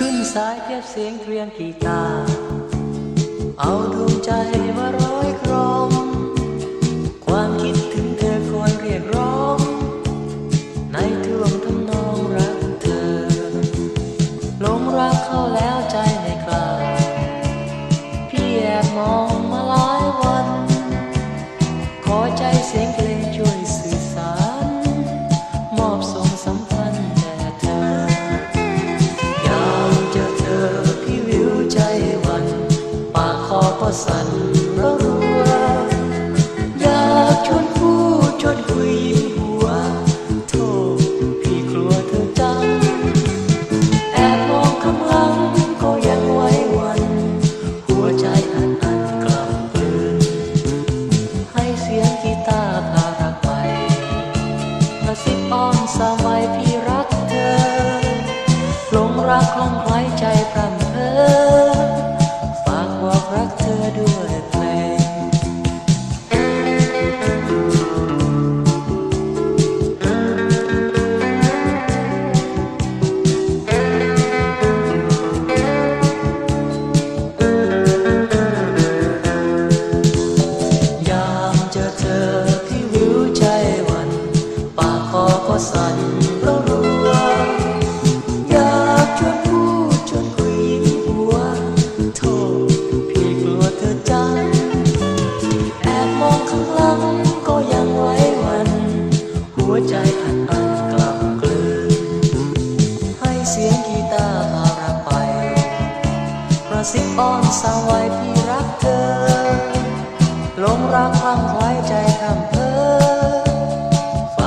ขึ้นสายเทียบเสียงเรียงกีตาร์เอาดวงใจมาร้อยกรองความคิดถึงเธอคอยเรียกร้อง ในท่วงทำนองรักเธอหลงรักเขาแล้วใจไม่กล้าพี่แอบมองมาหลายวัน ขอใจเสียงเพลง สมัยพี่รักเธอหลงรักคลั่งไคล้ใจพร่ำเพ้อฝากบอกรักเธอด้วยเพลงย อก็สั่นรัวรัว อยากชวนพูดชวนคุยหัว โทษพี่กลัวเธอจังแอบมองข้างหลังก็ยังไหว้หวัน หัวใจอันอันกลับกลืน ให้เสียงกีตาร์พารักไปกระซิบอ้อนสาวไว้พี่รักเธอหลงรักคลั่งคล้ายใจทำ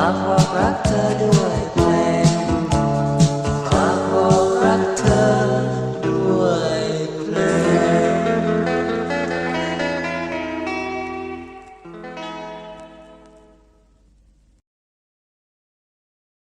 Aku walk right.